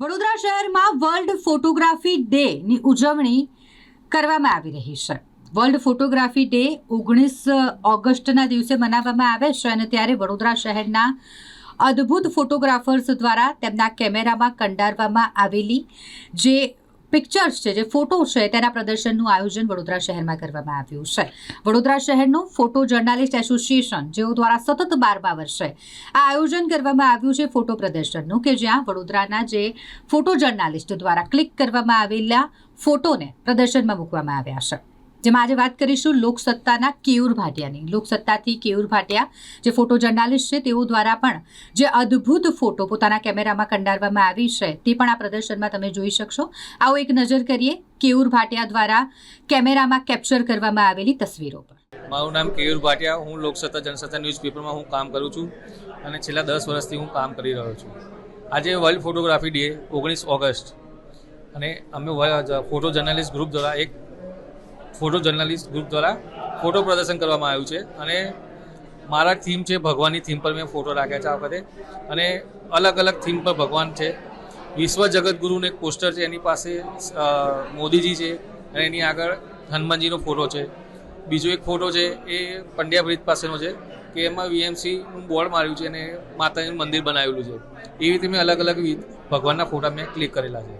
વડોદરા શહેરમાં world photography ડેની ઉજવણી કરવામાં આવી રહી છે. વર્લ્ડ ફોટોગ્રાફી ડે ઓગણીસ ઓગસ્ટના દિવસે મનાવવામાં આવે છે અને ત્યારે વડોદરા શહેરના અદ્ભુત ફોટોગ્રાફર્સ દ્વારા તેમના કેમેરામાં કંડારવામાં આવેલી જે પિક્ચર્સ છે, જે ફોટો છે, તેના પ્રદર્શનનું આયોજન વડોદરા શહેરમાં કરવામાં આવ્યું છે. વડોદરા શહેરનું ફોટો જર્નાલિસ્ટ એસોસિએશન જેઓ દ્વારા સતત બારમા વર્ષે આ આયોજન કરવામાં આવ્યું છે ફોટો પ્રદર્શનનું, કે જ્યાં વડોદરાના જે ફોટો જર્નાલિસ્ટ દ્વારા ક્લિક કરવામાં આવેલા ફોટોને પ્રદર્શનમાં મૂકવામાં આવ્યા છે. જેમાં આજે વાત કરીશું લોકસત્તાના કેયુર ભાટિયાની. લોકસત્તાથી કેયુર ભાટિયા, જે ફોટો જર્નાલિસ્ટ છે, તેઓ દ્વારા પણ જે અદ્ભુત ફોટો પોતાના કેમેરામાં કંડારવામાં આવી છે, તે પણ આ પ્રદર્શનમાં તમે જોઈ શકશો. આવો એક નજર કરીએ કેયુર ભાટિયા દ્વારા કેમેરામાં કેપ્ચર કરવામાં આવેલી તસવીરો પર. મારું નામ કેયુર ભાટિયા, હું લોકસત્તા જનસત્તા ન્યૂઝપેપરમાં હું કામ કરું છું અને છેલ્લા દસ વર્ષથી હું કામ કરી રહ્યો છું. આજે વર્લ્ડ ફોટોગ્રાફી ડે, ઓગણીસ ઓગસ્ટ અને અમે ફોટો જર્નાલિસ્ટ ગ્રુપ દ્વારા એક ફોટો જર્નલિસ્ટ ગ્રુપ દ્વારા ફોટો પ્રદર્શન કરવામાં આવ્યું છે અને મારા થીમ છે ભગવાનની થીમ પર મેં ફોટો રાખ્યા છે આ વખતે. અને અલગ અલગ થીમ પર ભગવાન છે. વિશ્વ જગતગુરુનું એક પોસ્ટર છે, એની પાસે મોદીજી છે અને એની આગળ હનુમાનજીનો ફોટો છે. બીજો એક ફોટો છે, એ પંડ્યા બ્રિજ પાસેનો છે, કે એમાં વીએમસીનું બોર્ડ માર્યું છે અને માતાજીનું મંદિર બનાવેલું છે. એવી રીતે મેં અલગ અલગ ભગવાનના ફોટા મેં ક્લિક કરેલા છે.